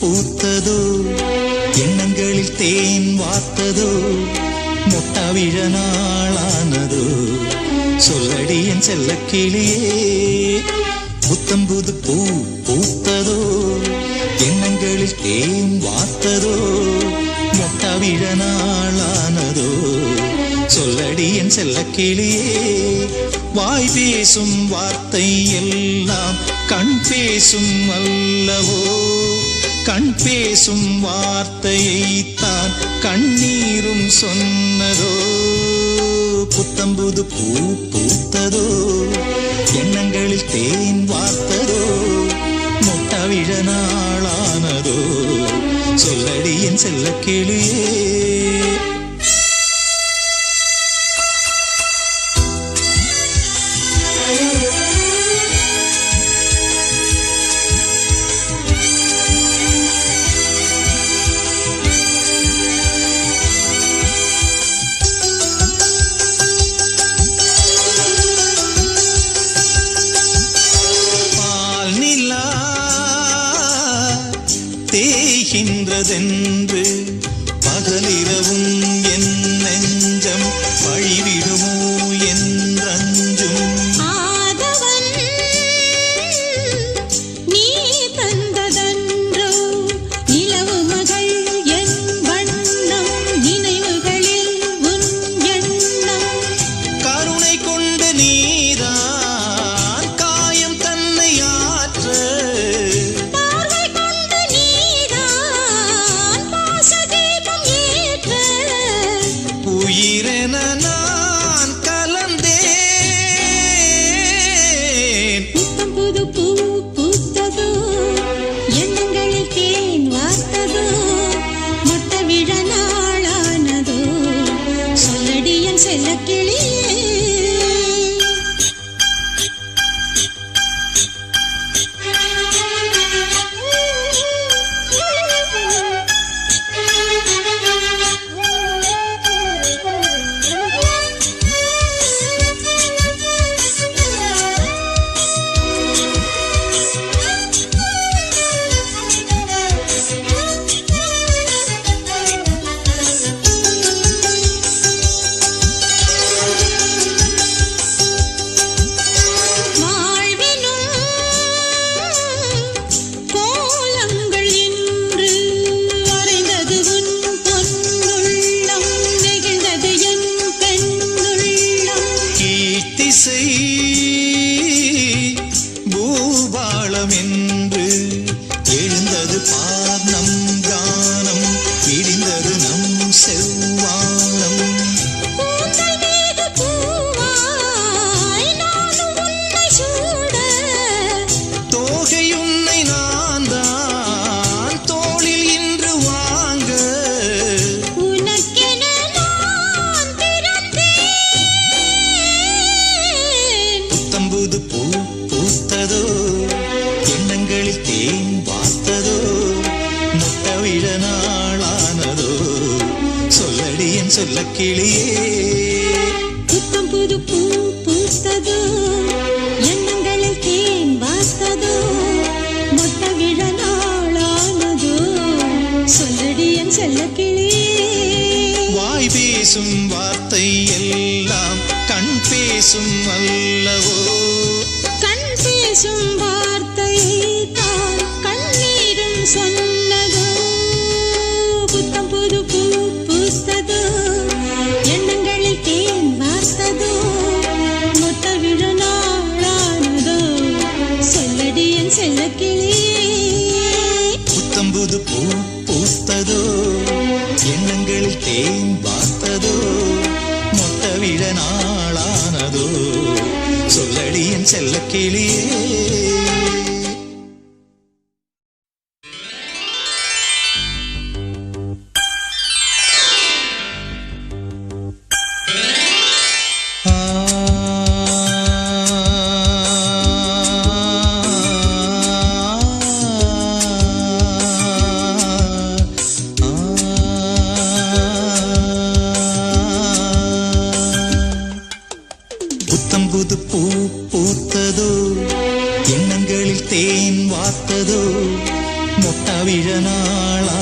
பூத்ததோ? எண்ணங்களில் தேன் வார்த்ததோ? மொட்டாவிழ நாளானதோ சொல்லடி என் செல்ல கிளியே புத்தம்புது பூ பூத்ததோ? எண்ணங்களில் தேன் வார்த்ததோ? மொட்டாவிழ நாளானதோ சொல்லடி என் செல்ல கிளியே வாய் பேசும் வார்த்தை எல்லாம் கண் பேசும் அல்லவோ? கண் பேசும் வார்த்தையைத்தான் கண்ணீரும் சொன்னதோ? புத்தம்புது பூ பூத்ததோ? எண்ணங்களில் தேன் வார்த்ததோ? முட்டவிழ நாளானதோ? சொல்லடியின் செல்ல கிளியே தேய்கின்றதென்று பகலிரவும் செல்ல கிளியே. பூபாளம் என்று எழுந்தது பார் நம் என் சொல்ல கிளியே புத்தம் புது பூ பூத்ததோ எண்ணங்களில் தேன் வார்த்ததோ மொட்ட விழ நாளானதோ சொல்லடி என் செல்ல வாய் பேசும் வார்த்தை எல்லாம் கண் பேசும் அல்லவோ. கண் பேசும் வார்த்தையை தான் கண்ணீரும் சொன்னதோ செல்லடியின் செல்ல கிளியே. புது பூ பூத்ததோ? எண்ணங்களில் தேன் வார்த்ததோ? மொட்டாவிழ நாளா